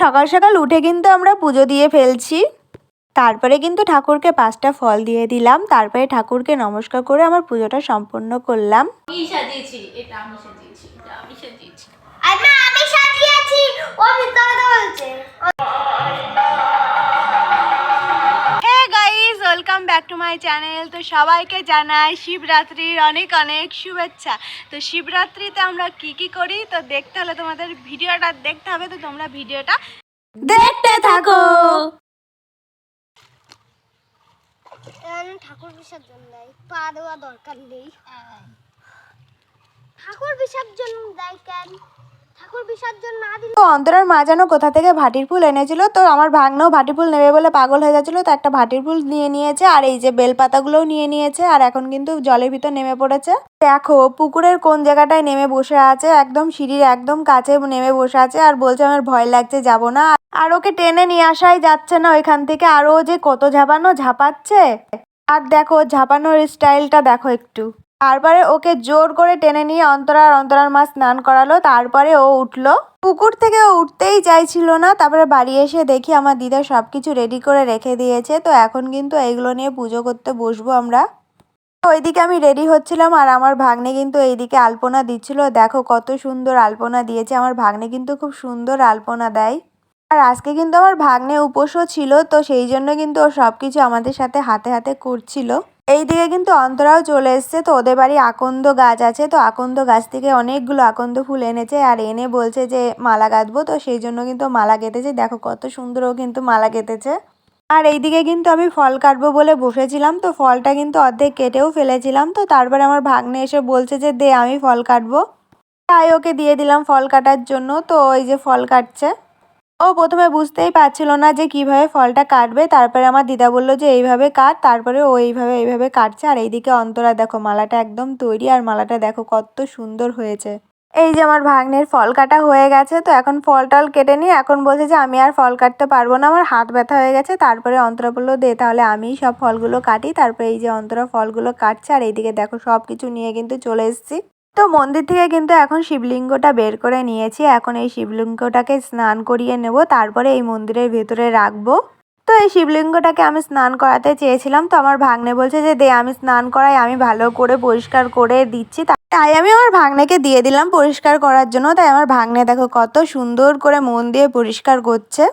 সকাল সকাল উঠে কিন্তু আমরা পুজো দিয়ে ফেলছি। তারপরে কিন্তু ঠাকুরকে পাঁচটা ফল দিয়ে দিলাম। তারপরে ঠাকুরকে নমস্কার করে আমার পুজোটা সম্পূর্ণ করলাম। আমি সাজিয়েছি এটা আমি সাজিয়েছি এটা আমি সাজিয়েছি। My channel. তো সবাইকে জানাই শিবরাত্রির অনেক অনেক শুভেচ্ছা। তো শিবরাত্রিতে আমরা কি কি করি? তো দেখতে হলে তোমাদের ভিডিওটা দেখতে হবে তো তোমরা ভিডিওটা দেখতে থাকো। ঠাকুর বিসর্জন দেয় পা দেওয়া দরকার নেই। ঠাকুর বিসর্জন দেয় কেন? অন্তরার মা যেন কোথা থেকে ভাটির ফুল এনেছিল, তো আমার ভাগ্নেও ভাটি ফুল নেবে বলে পাগল হয়ে যাচ্ছিল, তো একটা ভাটির ফুল নিয়ে নিয়েছে, আর এই যে বেলপাতাগুলোও নিয়ে নিয়েছে, আর এখন কিন্তু জলের ভিতর নেমে পড়েছে। দেখো, পুকুরের কোন জায়গাটায় নেমে বসে আছে, একদম সিঁড়ির একদম কাছে নেমে বসে আছে, আর বলছে আমার ভয় লাগছে, যাব না। আর ওকে টেনে নিয়ে আসাই যাচ্ছে না, ওইখান থেকে আরও যে কত ঝাপানো, ঝাপাচ্ছে। আর দেখো, ঝাপানোর স্টাইলটা দেখো একটু। তারপরে ওকে জোর করে টেনে নিয়ে অন্তরার অন্তরার মা স্নান করালো, তারপরে ও উঠল। পুকুর থেকে ও উঠতেই চাইছিল না, তারপরে বাড়ি এসে দেখি আমার দিদা সব কিছু রেডি করে রেখে দিয়েছে, তো এখন কিন্তু এইগুলো নিয়ে পুজো করতে বসবো আমরা। ওইদিকে আমি রেডি হচ্ছিলাম আর আমার ভাগ্নে কিন্তু এইদিকে আলপনা দিচ্ছিল। দেখো কত সুন্দর আলপনা দিয়েছে, আমার ভাগ্নে কিন্তু খুব সুন্দর আলপনা দেয়। আর আজকে কিন্তু আমার ভাগ্নে উপোসও ছিল, তো সেই জন্য কিন্তু ও সব কিছু আমাদের সাথে হাতে হাতে করছিল। এইদিকে কিন্তু অন্তরাও চলে এসছে। তো ওদের বাড়ি আকন্দ গাছ আছে। তো আকন্দ গাছ থেকে অনেকগুলো আকন্দ ফুল এনেছে আর এনে বলছে যে মালা গাঁথবো তো সেই জন্য কিন্তু মালা গেঁথেছে। দেখো কত সুন্দর কিন্তু মালা গেঁথেছে। আর এইদিকে কিন্তু আমি ফল কাটবো বলে বসেছিলাম। তো ফলটা কিন্তু অর্ধেক কেটেও ফেলেছিলাম। তো তারপরে আমার ভাগ্নে এসে বলছে যে দে, আমি ফল কাটবো। তাই ওকে দিয়ে দিলাম ফল কাটার জন্য। তো ওই যে ফল কাটছে। ও প্রথমে বুঝতেই পারছিল না যে কীভাবে ফলটা কাটবে। তারপরে আমার দিদা বলল যে, এইভাবে কাট। তারপরে ও এইভাবে এইভাবে কাটছে। আর এইদিকে অন্তরা, দেখো, মালাটা একদম তৈরি। আর মালাটা দেখো, কত সুন্দর হয়েছে। এই যে আমার ভাগ্নের ফল কাটা হয়ে গেছে। তো এখন ফল টল কেটে নিয়ে এখন বলছে যে, আমি আর ফল কাটতে পারব না। আমার হাত ব্যথা হয়ে গেছে। তারপরে অন্তরা বলল, দে, তাহলে আমিই সব ফলগুলো কাটি। তারপরে এই যে অন্তরা ফলগুলো কাটছে। আর এইদিকে দেখো সব কিছু নিয়ে কিন্তু চলে এসেছি। তো মন্দির থেকে কিন্তু এখন শিবলিঙ্গটা বের করে নিয়েছি। এখন এই শিবলিঙ্গটাকে স্নান করিয়ে নেব, তারপরে এই মন্দিরের ভেতরে রাখব। তো এই শিবলিঙ্গটাকে আমি স্নান করাতে চেয়েছিলাম, তো আমার ভাগ্নে বলছে যে, দে, আমি স্নান করাই, আমি ভালো করে পরিষ্কার করে দিচ্ছি। তাই আমি আমার ভাগ্নেকে দিয়ে দিলাম পরিষ্কার করার জন্য। তাই আমার ভাগ্নে দেখো কত সুন্দর করে মন দিয়ে পরিষ্কার করছে।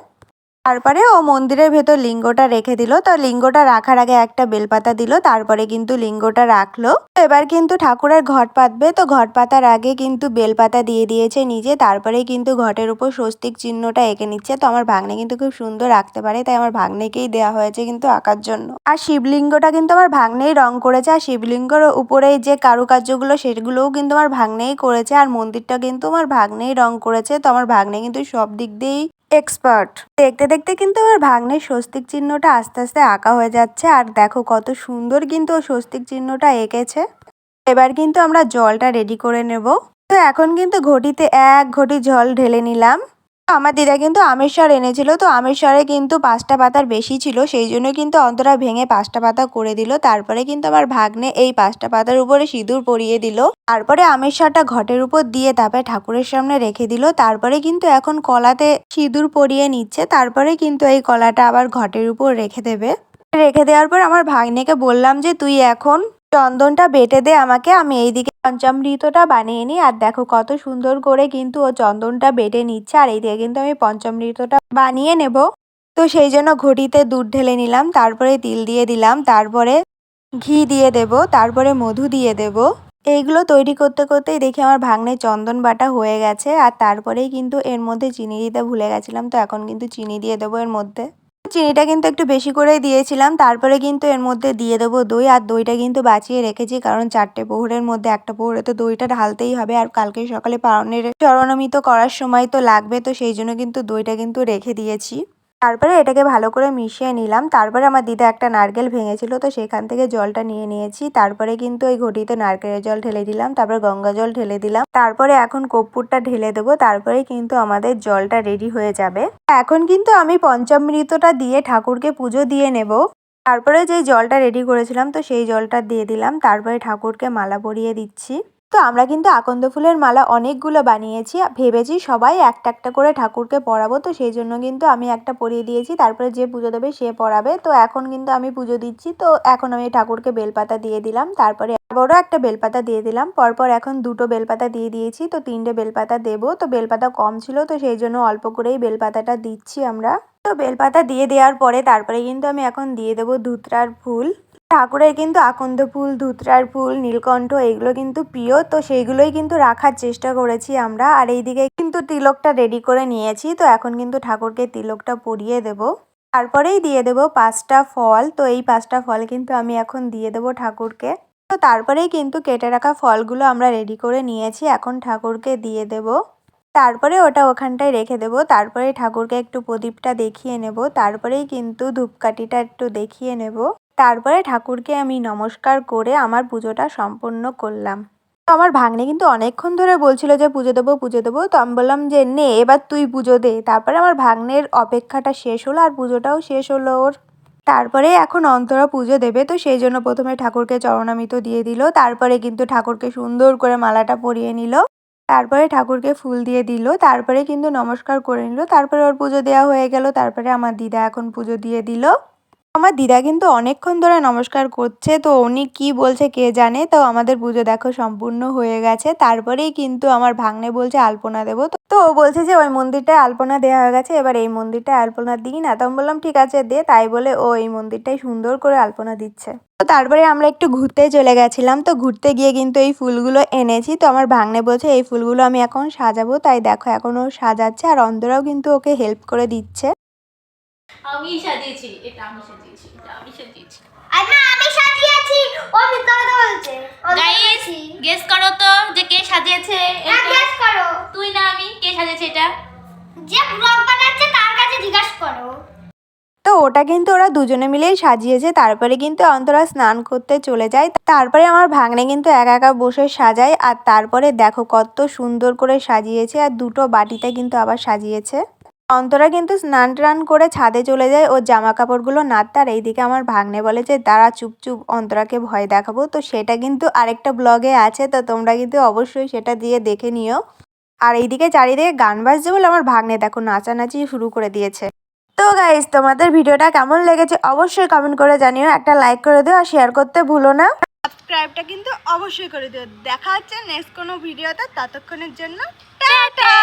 তারপরে ও মন্দিরের ভেতর লিঙ্গটা রেখে দিল। তো লিঙ্গটা রাখার আগে একটা বেলপাতা দিল, তারপরে কিন্তু লিঙ্গটা রাখল। এবার কিন্তু ঠাকুরের ঘট পাতবে। তো ঘট পাতার আগে কিন্তু বেলপাতা দিয়ে দিয়েছে নিজে তারপরে কিন্তু ঘটের উপর স্বস্তিক চিহ্নটা এঁকে নিচ্ছে। তো আমার ভাগ্নে কিন্তু খুব সুন্দর রাখতে পারে, তাই আমার ভাগ্নেকেই দেওয়া হয়েছে কিন্তু আঁকার জন্য। আর শিবলিঙ্গটা কিন্তু আমার ভাগ্নেই রং করেছে। আর শিবলিঙ্গর উপরে যে কারুকার্যগুলো, সেগুলোও কিন্তু আমার ভাগ্নেই করেছে। আর মন্দিরটা কিন্তু আমার ভাগ্নেই রং করেছে। তো আমার ভাগ্নে কিন্তু সব দিক দিয়েই এক্সপার্ট দেখতে দেখতে কিন্তু আমার ভাগ্নের স্বস্তিক চিহ্নটা আস্তে আস্তে আঁকা হয়ে যাচ্ছে আর দেখো কত সুন্দর কিন্তু ও স্বস্তিক চিহ্নটা এঁকেছে। এবার কিন্তু আমরা জলটা রেডি করে নেব। তো এখন কিন্তু ঘটিতে এক ঘটি জল ঢেলে নিলাম। আমার দিদা কিন্তু আমেশ্বর এনেছিল, তো আমেশ্বরে কিন্তু পাঁচটা পাতার বেশি ছিল, সেই জন্য কিন্তু অন্তরা ভেঙে পাঁচটা পাতা করে দিল। তারপরে কিন্তু আমার ভাগ্নে এই পাঁচটা পাতার উপরে সিঁদুর পরিয়ে দিল। তারপরে আমেশ্বরটা ঘটের উপর দিয়ে তারপরে ঠাকুরের সামনে রেখে দিল। তারপরে কিন্তু এখন কলাতে সিঁদুর পরিয়ে নিচ্ছে, তারপরে কিন্তু এই কলাটা আবার ঘটের উপর রেখে দেবে। রেখে দেওয়ার পর আমার ভাগ্নেকে বললাম যে, তুই এখন চন্দনটা বেটে দে আমাকে, আমি এইদিকে পঞ্চামৃতটা বানিয়ে নিই। আর দেখো কত সুন্দর করে কিন্তু ও চন্দনটা বেটে নিচ্ছে, আর এইদিকে কিন্তু আমি পঞ্চামৃতটা বানিয়ে নেব। তো সেই জন্য ঘটিতে দুধ ঢেলে নিলাম, তারপরে তিল দিয়ে দিলাম, তারপরে ঘি দিয়ে দেব, তারপরে মধু দিয়ে দেব। এইগুলো তৈরি করতে করতেই দেখি আমার ভাগ্নে চন্দন বাটা হয়ে গেছে, আর তারপরেই কিন্তু এর মধ্যে চিনি দিতে ভুলে গেছিলাম, তো এখন কিন্তু চিনি দিয়ে দেবো এর মধ্যে। চিনিটা কিন্তু একটু বেশি করে দিয়েছিলাম। তারপরে কিন্তু এর মধ্যে দিয়ে দেবো দই। আর দইটা কিন্তু বাঁচিয়ে রেখেছি, কারণ চারটে পোহরের মধ্যে একটা পোহরে তো দইটা ঢালতেই হবে। আর কালকে সকালে পাওনের চরণমিত করার সময় তো লাগবে, তো সেই জন্য কিন্তু দইটা কিন্তু রেখে দিয়েছি। তারপরে এটাকে ভালো করে মিশিয়ে নিলাম। তারপরে আমার দিদা একটা নারকেল ভেঙেছিল, তো সেখান থেকে জলটা নিয়ে নিয়েছি। তারপরে কিন্তু ওই ঘটিতে নারকেলের জল ঢেলে দিলাম, তারপরে গঙ্গা জল ঢেলে দিলাম। তারপরে এখন কর্পূরটা ঢেলে দেবো তারপরে কিন্তু আমাদের জলটা রেডি হয়ে যাবে। এখন কিন্তু আমি পঞ্চামৃতটা দিয়ে ঠাকুরকে পুজো দিয়ে নেব। তারপরে যে জলটা রেডি করেছিলাম, তো সেই জলটা দিয়ে দিলাম। তারপরে ঠাকুরকে মালা পরিয়ে দিচ্ছি। তো আমরা কিন্তু আকন্দ ফুলের মালা অনেকগুলো বানিয়েছি। ভেবেছি সবাই একটা একটা করে ঠাকুরকে পরাবো। তো সেই জন্য কিন্তু আমি একটা পরিয়ে দিয়েছি। তারপরে যে পুজো দেবে সে পরাবে। তো এখন কিন্তু আমি পুজো দিচ্ছি। তো এখন আমি ঠাকুরকে বেলপাতা দিয়ে দিলাম। তারপরে আবারও একটা বেলপাতা দিয়ে দিলাম। পরপর এখন দুটো বেলপাতা দিয়ে দিয়েছি। তো তিনটে বেলপাতা দেবো। তো বেলপাতা কম ছিল। তো সেই জন্য অল্প করেই বেলপাতাটা দিচ্ছি আমরা। তো বেলপাতা দিয়ে দেওয়ার পরে তারপরে কিন্তু আমি এখন দিয়ে দেবো ধুতরার ফুল। ঠাকুরের কিন্তু আকন্দ ফুল, ধুতরার ফুল, নীলকণ্ঠ এগুলো কিন্তু প্রিয়। তো সেইগুলোই কিন্তু রাখার চেষ্টা করেছি আমরা। আর এইদিকে কিন্তু তিলকটা রেডি করে নিয়েছি। তো এখন কিন্তু ঠাকুরকে তিলকটা পরিয়ে দেব। তারপরেই দিয়ে দেব পাঁচটা ফল। তো এই পাঁচটা ফল কিন্তু আমি এখন দিয়ে দেব ঠাকুরকে। তো তারপরেই কিন্তু কেটে রাখা ফলগুলো আমরা রেডি করে নিয়েছি। এখন ঠাকুরকে দিয়ে দেব। তারপরে ওটা ওখানটায় রেখে দেব। তারপরে ঠাকুরকে একটু প্রদীপটা দেখিয়ে নেব। তারপরেই কিন্তু ধূপকাঠিটা একটু দেখিয়ে নেব। তারপরে ঠাকুরকে আমি নমস্কার করে আমার পুজোটা সম্পূর্ণ করলাম। আমার ভাগ্নে কিন্তু অনেকক্ষণ ধরে বলছিল যে, পুজো দেবো পুজো দেবো। তো আমি বললাম যে, নে, এবার তুই পুজো দে। তারপরে আমার ভাগ্নের অপেক্ষাটা শেষ হলো আর পুজোটাও শেষ হলো ওর। তারপরে এখন অন্তরা পুজো দেবে, তো সেই জন্য প্রথমে ঠাকুরকে চরণামিত দিয়ে দিল। তারপরে কিন্তু ঠাকুরকে সুন্দর করে মালাটা পরিয়ে নিল। তারপরে ঠাকুরকে ফুল দিয়ে দিল। তারপরে কিন্তু নমস্কার করে নিল। তারপরে ওর পুজো দেওয়া হয়ে গেল। তারপরে আমার দিদা এখন পুজো দিয়ে দিল। আমার দিদা কিন্তু অনেকক্ষণ ধরে নমস্কার করছে, তো উনি কি বলছে কে জানে? তো আমাদের পুজো দেখো সম্পূর্ণ হয়ে গেছে। তারপরেই কিন্তু আমার ভাগ্নে বলছে, আলপনা দেবো। তো- ও বলছে যে, ওই মন্দিরটায় আলপনা দেওয়া হয়ে গেছে, এবার এই মন্দিরটায় আলপনা দিই না। তো আমি বললাম, ঠিক আছে দে। তাই বলে ও এই মন্দিরটাই সুন্দর করে আলপনা দিচ্ছে। তো তারপরে আমরা একটু ঘুরতে চলে গেছিলাম। তো ঘুরতে গিয়ে কিন্তু এই ফুলগুলো এনেছি। তো আমার ভাগ্নে বলছে, এই ফুলগুলো আমি এখন সাজাবো। তাই দেখো, এখন ও সাজাচ্ছে আর অন্ধরাও কিন্তু ওকে হেল্প করে দিচ্ছে। আমি সাজিয়েছি এটা আমি সাজিয়েছি এটা আমি সাজিয়েছি। আর না আমি সাজিয়েছি। ও মিথ্যা কথা বলছে। গাইস গেস করো তো যে কে সাজিয়েছে এটা? গেস করো। তুই না আমি কে সাজিয়েছে এটা? যে ব্লগ বানাচ্ছে তার কাছে জিজ্ঞাসা করো। তো ওটা কিন্তু ওরা দুজনে মিলেই সাজিয়েছে তারপরে কিন্তু অন্তরা স্নান করতে চলে যায় তারপরে আমার ভাগ্নে কিন্তু একা একা বসে সাজায় আর তারপরে দেখো কত সুন্দর করে সাজিয়েছে আর দুটো বাটিতে কিন্তু আবার সাজিয়েছে। অন্তরা কিন্তু স্নান টান করে ছাদে চলে যায় ওর জামা কাপড়গুলো নাড়তে আর এইদিকে আমার ভাগ্নে বলে যে, দাঁড়া, চুপ চুপ, অন্তরাকে ভয় দেখাবো। তো সেটা কিন্তু আরেকটা ব্লগে আছে, তো তোমরা কিন্তু অবশ্যই সেটা দিয়ে দেখে নিও। আর এইদিকে চারিদিকে গান বাজছে বলে আমার ভাগ্নে দেখো নাচানাচি শুরু করে দিয়েছে। তো গাইজ তোমাদের ভিডিওটা কেমন লেগেছে অবশ্যই কমেন্ট করে জানিও, একটা লাইক করে দিও আর শেয়ার করতে ভুলো না। সাবস্ক্রাইবটা কিন্তু অবশ্যই করে দিও। দেখা হচ্ছে নেক্সট কোনো ভিডিওতে ততক্ষণের জন্য, টাটা!